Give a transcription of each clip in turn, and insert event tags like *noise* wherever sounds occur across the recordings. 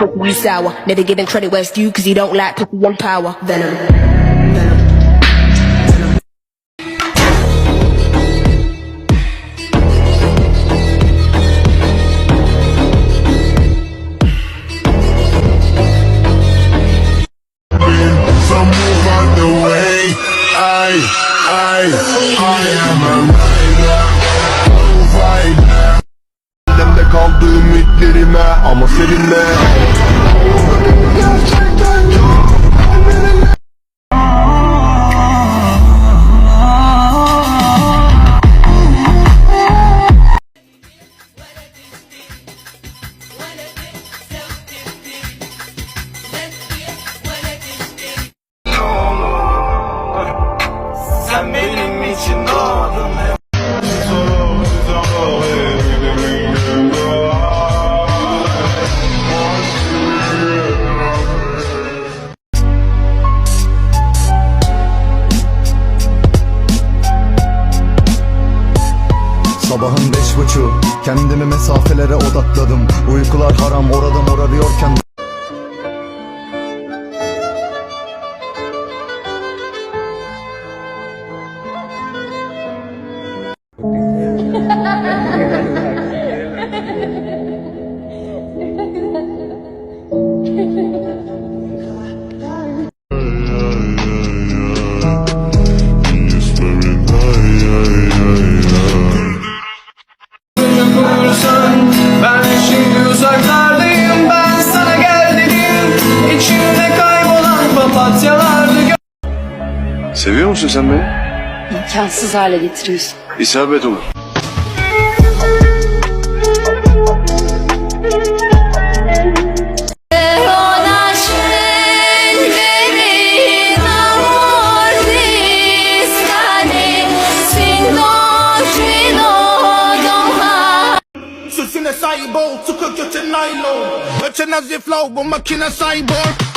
pussy you sour. Never giving credit where it's due cause you don't like pussy one power. Venom. I am a kaldı ümitlerime ama seninle. Gerçekten mesafelere odakladım. Uykular haram orada morarıyorken Bulursan *laughs* Seviyor musun sen beni? İmkansız hale getiriyorsun. İsabet olur. Sesine sahip ol, tıka kötü naylon Öte nazi flow, bu makine cyborg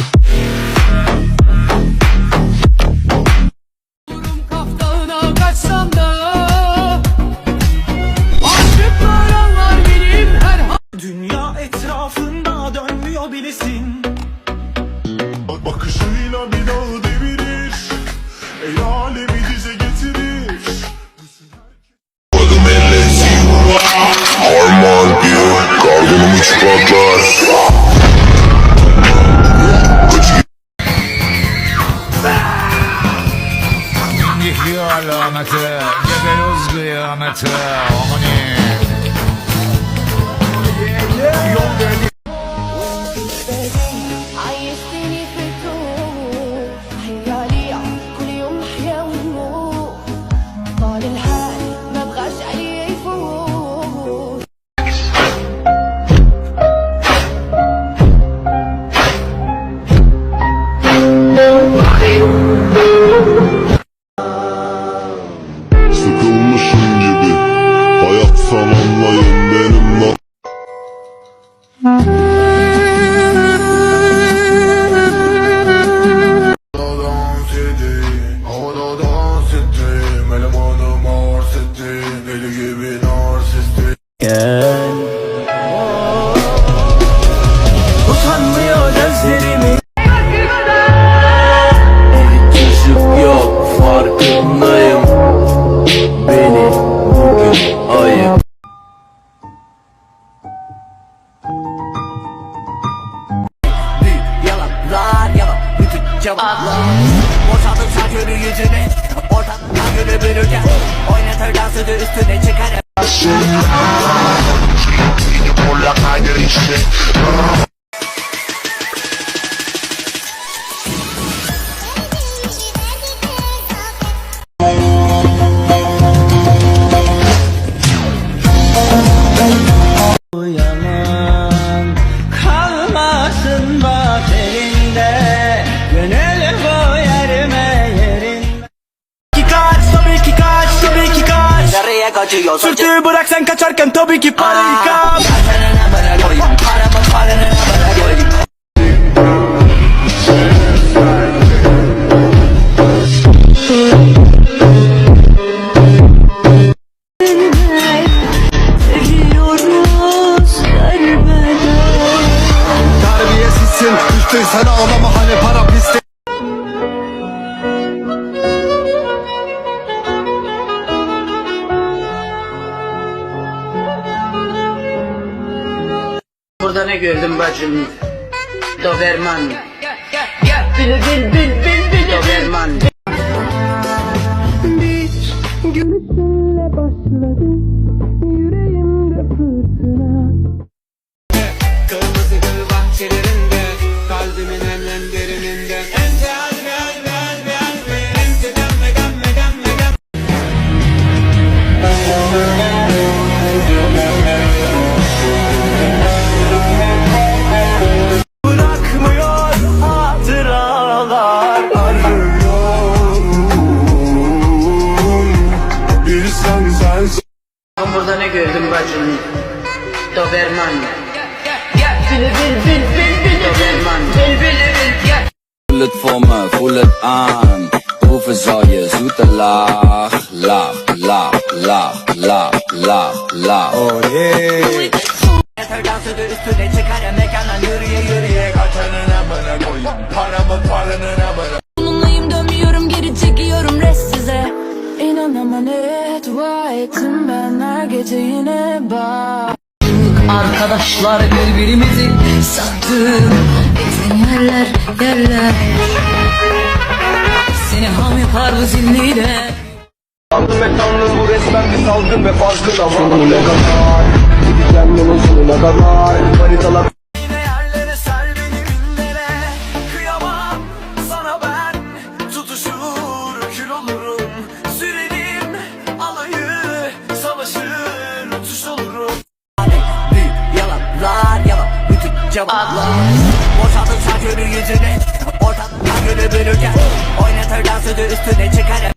Gelmiş patlar Yıkıyor alameti Geberiz kıyameti Omni Yolda Yalanlar yalan bütün cevaplar. Boşaldın şarkını yüzüne Ortadan günü bürürken Oynatır dansını üstüne çıkar Uyanan kaçıyorsun? Sürtüğü bırak sen kaçarken tabii ki parayı kap Sen ağlama gördüm bacım? Doberman. Bil bil bil bil Doberman. Bil bil bil bil bil. Doberman. Bil bil bil. Voel het voor me, voel het aan. Hoeveel zal je zoete lach, lach, lach, lach, lach, lach, lach. Oh yeah. Dansı üstüne çıkarım mekana yürüye yürüye kaçanın amına koyayım Arkadaşlar birbirimizi sattık Bizim yerler yerler. Seni ham yapar bu zilliyle Sandım ve tanrım bu resmen bir salgın ve farkına Sonuna kadar Gideceğim yolun sonuna kadar. Haritalar Bütün cevaplar Boşaltırsa görü yüzüne Ortadan gönül bölürken Oynatır dansı üstüne çıkarım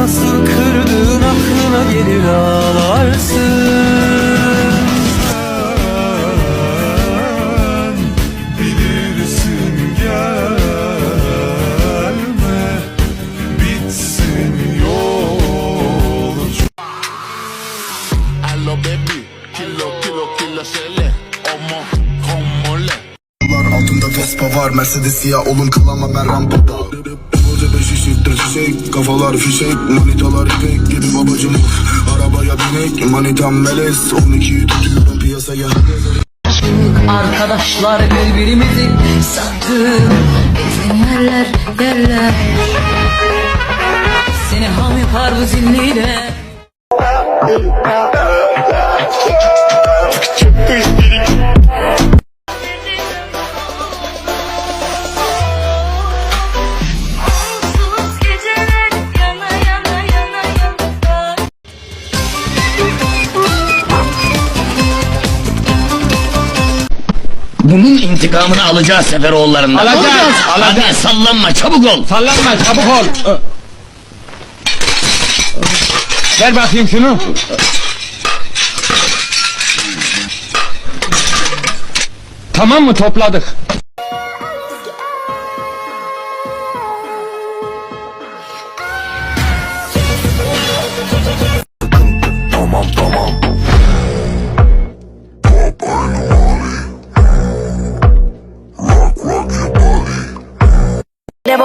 Nasıl kırdığın aklına gelir ağlarsın? Bilirsin gelme Bitsin yolun Hello baby. Kilo kilo kilo söyle Omo komole Altında Vespa var. Mercedes siyah olun kılama ben rampada çiçek Kafalar fişek Manitalar ipek. Gibi babacım Arabaya binek. Manitam melez 12'yi tutuyorum piyasaya Arkadaşlar birbirimizi sattık Bizim yerler yerler. Seni ham yapar bu zilliyle Bunun intikamını alacağız Seferoğullarından. Alacağız, alacağız. Hadi sallanma, çabuk ol. Sallanma çabuk ol. Ver bakayım şunu. Tamam mı topladık?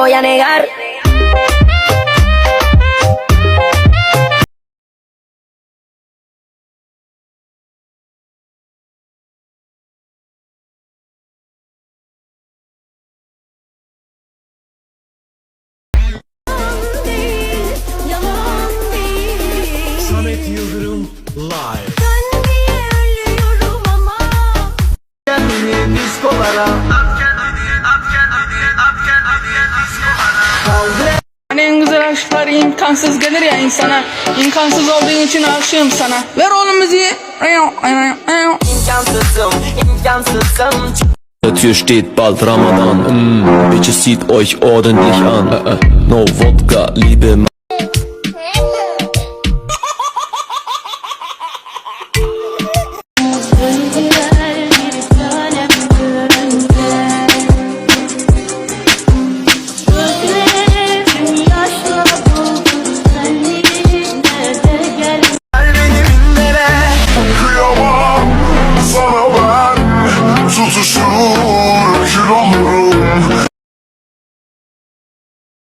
Voy a negar imkansız gelir ya insana. İmkansız olduğun için aşığım sana. Ver oğlum müziği. İmkansızım, imkansızım. Der Tür steht bald Ramadan. Mm, Bitches zieht euch ordentlich an. No Wodka, liebe